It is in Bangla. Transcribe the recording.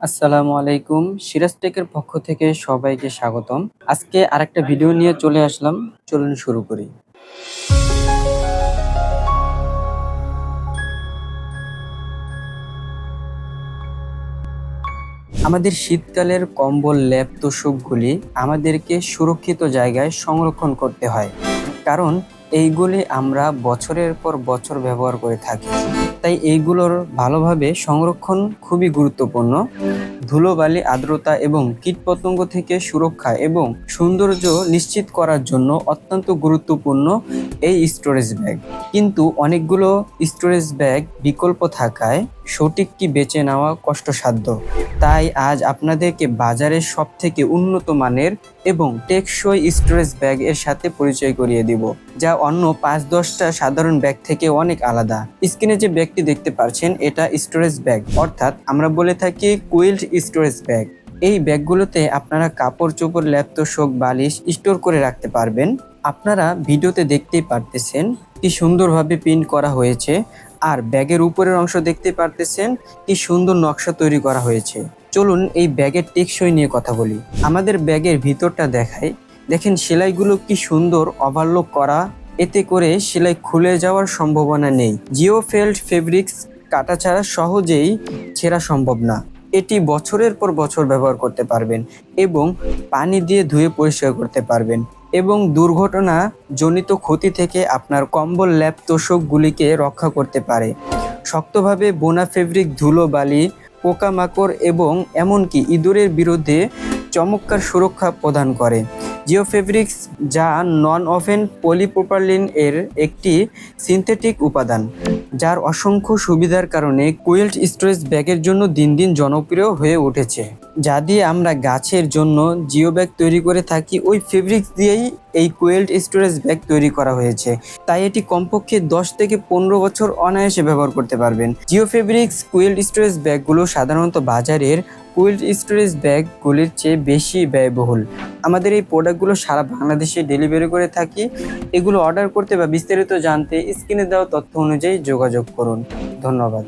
আসসালামু আলাইকুম। সিরাজ টেকের পক্ষ থেকে সবাইকে স্বাগতম। আজকে আরেকটা ভিডিও নিয়ে চলে আসলাম। চলুন শুরু করি। আমাদের শীতকালের কম্বল, ল্যাপ, তোষকগুলি আমাদেরকে সুরক্ষিত জায়গায় সংরক্ষণ করতে হয়। কারণ এইগুলি আমরা বছরের পর বছর ব্যবহার করে থাকি। তাই এইগুলোর ভালোভাবে সংরক্ষণ খুবই গুরুত্বপূর্ণ। ধুলোবালি, আর্দ্রতা এবং কীটপতঙ্গ থেকে সুরক্ষা এবং সৌন্দর্য নিশ্চিত করার জন্য অত্যন্ত গুরুত্বপূর্ণ এই স্টোরেজ ব্যাগ কিন্তু অনেকগুলো স্টোরেজ ব্যাগ বিকল্প থাকায় সঠিকটি বেছে নেওয়া কষ্টসাধ্য। তাই আজ আপনাদেরকে বাজারের সব থেকে উন্নত মানের এবং টেকসই স্টোরেজ ব্যাগ এর সাথে পরিচয় করিয়ে দিব, যা অন্য পাঁচ দশটা সাধারণ ব্যাগ থেকে অনেক আলাদা। স্ক্রিনে যে ব্যাগটি দেখতে পাচ্ছেন এটা স্টোরেজ ব্যাগ অর্থাৎ আমরা বলে থাকি কুইল্ড স্টোরেজ ব্যাগ এই ব্যাগগুলোতে আপনারা কাপড় চোপড় ল্যাপটপ শোক বালিশ স্টোর করে রাখতে পারবেন। আপনারা ভিডিওতে দেখতেই পারতেছেন কি সুন্দরভাবে প্রিন্ট করা হয়েছে। আর ব্যাগের উপরের অংশ দেখতে পারতেছেন কি সুন্দর নকশা তৈরি করা হয়েছে। চলুন এই ব্যাগের টেকসই নিয়ে কথা বলি। আমাদের ব্যাগের ভিতরটা দেখাই। দেখেন সেলাইগুলো কি সুন্দর ওভারলোক করা। এতে করে সেলাই খুলে যাওয়ার সম্ভাবনা নেই। জিও ফেল্ড ফেব্রিক্স কাটা ছাড়া সহজেই ছেঁড়া সম্ভব না। এটি বছরের পর বছর ব্যবহার করতে পারবেন এবং পানি দিয়ে ধুয়ে পরিষ্কার করতে পারবেন। এবং দুর্ঘটনা জনিত ক্ষতি থেকে আপনার কম্বল ল্যাপ তোষকগুলিকে রক্ষা করতে পারে। শক্তভাবে বোনা ফেব্রিক ধুলো বালি, পোকামাকড় এবং এমনকি ইঁদুরের বিরুদ্ধে চমৎকার সুরক্ষা প্রদান করে। জিও ফেব্রিক্স যা নন ওভেন পলিপ্রোপারলিন এর একটি সিনথেটিক উপাদান, যার অসংখ্য সুবিধার কারণে কুইল্ট স্টোরেজ ব্যাগের জন্য দিন দিন জনপ্রিয় হয়ে উঠেছে। যা দিয়ে আমরা গাছের জন্য জিও ব্যাগ তৈরি করে থাকি, ওই ফেব্রিক্স দিয়েই এই কুয়েল্ট স্টোরেজ ব্যাগ তৈরি করা হয়েছে। তাই এটি কমপক্ষে দশ থেকে পনেরো বছর অনায়াসে ব্যবহার করতে পারবেন। জিও ফেব্রিক্স কুয়েল্ট স্টোরেজ ব্যাগগুলো সাধারণত বাজারের কুইল্ট স্টোরেজ ব্যাগগুলির চেয়ে বেশি ব্যয়বহুল। আমাদের এই প্রোডাক্টগুলো সারা বাংলাদেশে ডেলিভারি করে থাকি। এগুলো অর্ডার করতে বা বিস্তারিত জানতে স্ক্রিনে দেওয়া তথ্য অনুযায়ী যোগাযোগ করুন। ধন্যবাদ।